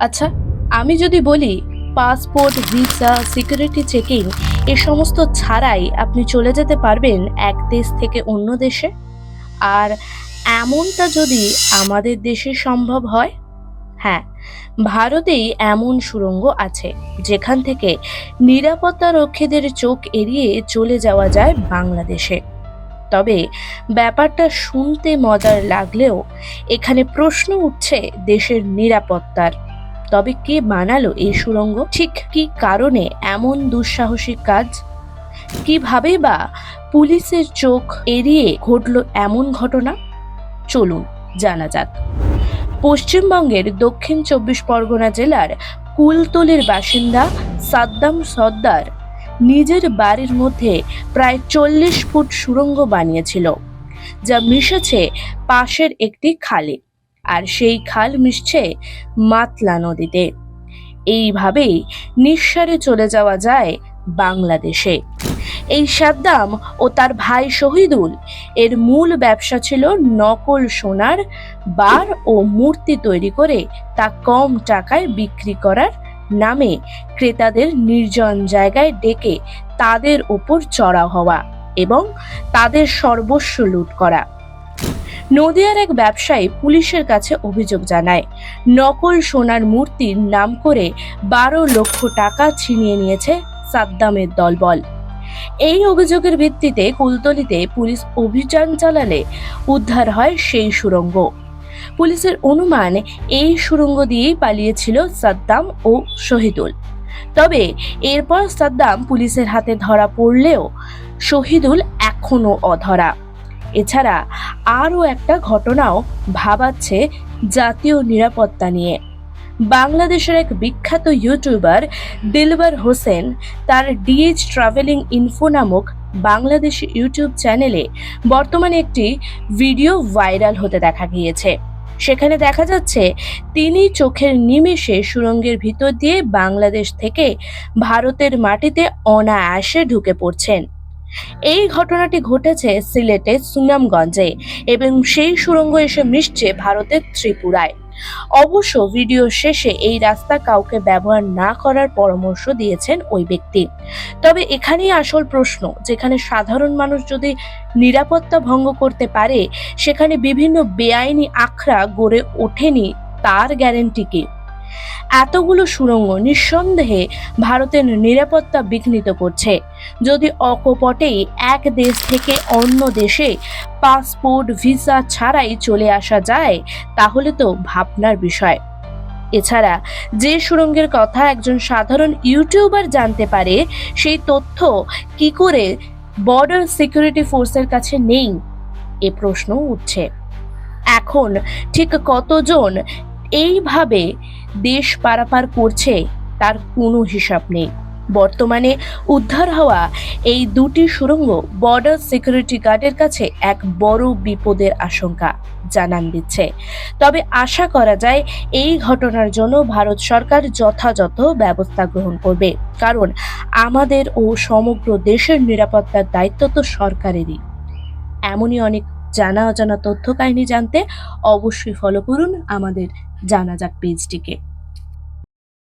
আচ্ছা আমি যদি বলি পাসপোর্ট, ভিসা, সিকিউরিটি চেকিং, এ সমস্ত ছাড়াই আপনি চলে যেতে পারবেন এক দেশ থেকে অন্য দেশে? আর এমনটা যদি আমাদের দেশে সম্ভব হয়? হ্যাঁ ভারতেই এমন সুড়ঙ্গ আছে, যেখান থেকে নিরাপত্তা রক্ষীদের চোখ এড়িয়ে চলে যাওয়া যায় বাংলাদেশে। তবে ব্যাপারটা শুনতে মজার লাগলেও এখানে প্রশ্ন উঠছে দেশের নিরাপত্তার। তবে কে বানালো এই সুড়ঙ্গ? ঠিক কি কারণে এমন দুঃসাহসিক কাজ? কীভাবে বা পুলিশের চোখ এড়িয়ে ঘটলো এমন ঘটনা? চলুন, জানা যাক। পশ্চিমবঙ্গের দক্ষিণ চব্বিশ পরগনা জেলার কুলতলির বাসিন্দা সাদ্দাম সর্দার নিজের বাড়ির মধ্যে প্রায় চল্লিশ ফুট সুড়ঙ্গ বানিয়েছিল, যা মিশেছে পাশের একটি খালে। আর সেই খাল মিশছে মাতলা নদীতে। এইভাবেই নিঃসারে চলে যাওয়া যায় বাংলাদেশে। এই সাদ্দাম ও তার ভাই শহীদুল, এর মূল ব্যবসা ছিল নকল সোনার বার ও মূর্তি তৈরি করে তা কম টাকায় বিক্রি করার নামে ক্রেতাদের নির্জন জায়গায় ডেকে তাদের উপর চড়া হওয়া এবং তাদের সর্বস্ব লুট করা। নদিয়ার এক ব্যবসায়ী পুলিশের কাছে অভিযোগ জানায়। নকল সোনার মূর্তির নাম করে বারো লক্ষ টাকা ছিনিয়ে নিয়েছে সাদ্দামের দলবল। এই অভিযোগের ভিত্তিতে কুলতলিতে পুলিশ অভিযান চালালে উদ্ধার হয় সেই সুরঙ্গ। পুলিশের অনুমান এই সুরঙ্গ দিয়েই পালিয়েছিল সাদ্দাম ও শহীদুল। তবে এরপর সাদ্দাম পুলিশের হাতে ধরা পড়লেও শহীদুল এখনও অধরা। এছাড়া আরও একটা ঘটনাও ভাবাচ্ছে জাতীয় নিরাপত্তা নিয়ে। বাংলাদেশের এক বিখ্যাত ইউটিউবার, দিলবার হোসেন, তার ডিএইচ ট্রাভেলিং ইনফো নামক বাংলাদেশি ইউটিউব চ্যানেলে বর্তমানে একটি ভিডিও ভাইরাল হতে দেখা গিয়েছে। সেখানে দেখা যাচ্ছে, তিনি চোখের নিমেষে সুরঙ্গের ভিতর দিয়ে বাংলাদেশ থেকে ভারতের মাটিতে অনায়াসে ঢুকে পড়ছেন। এই ঘটনাটি ঘটেছে সিলেটের সুনামগঞ্জে এবং সেই সুড়ঙ্গ এসে মিশছে ভারতের ত্রিপুরায়। অবশ্য ভিডিও শেষে এই রাস্তা কাউকে ব্যবহার না করার পরামর্শ দিয়েছেন ওই ব্যক্তি। তবে এখানেই আসল প্রশ্ন, যেখানে সাধারণ মানুষ যদি নিরাপত্তা ভঙ্গ করতে পারে, সেখানে বিভিন্ন বেআইনি আখড়া গড়ে ওঠেনি তার গ্যারেন্টি কি? এতগুলো সুড়ঙ্গ নিঃসন্দেহে ভারতের নিরাপত্তা বিঘ্নিত করছে। যদি অকপটেই এক দেশ থেকে অন্য দেশে পাসপোর্ট, ভিসা ছাড়াই চলে আসা যায়, তাহলে তো ভাবনার বিষয়। এছাড়া যে সুড়ঙ্গের কথা একজন সাধারণ ইউটিউবার জানতে পারে, সেই তথ্য কি করে বর্ডার সিকিউরিটি ফোর্সের কাছে নেই? এ প্রশ্ন উঠছে। এখন ঠিক কতজন এইভাবে দেশ পারাপার করছে, তার কোনো হিসাব নেই। বর্তমানে উদ্ধার হওয়া এই দুটি সুড়ঙ্গ বর্ডার সিকিউরিটি গার্ডের কাছে এক বড় বিপদের আশঙ্কা, জানান দিচ্ছে। তবে আশা করা যায়, এই ঘটনার জন্য ভারত সরকার যথাযথ ব্যবস্থা গ্রহণ করবে। কারণ আমাদের ও সমগ্র দেশের নিরাপত্তার দায়িত্ব তো সরকারেরই। এমনই অনেক জানা অজানা তথ্য কাহিনী জানতে অবশ্যই ফলো করুন আমাদের জানা যাক পেজটিকে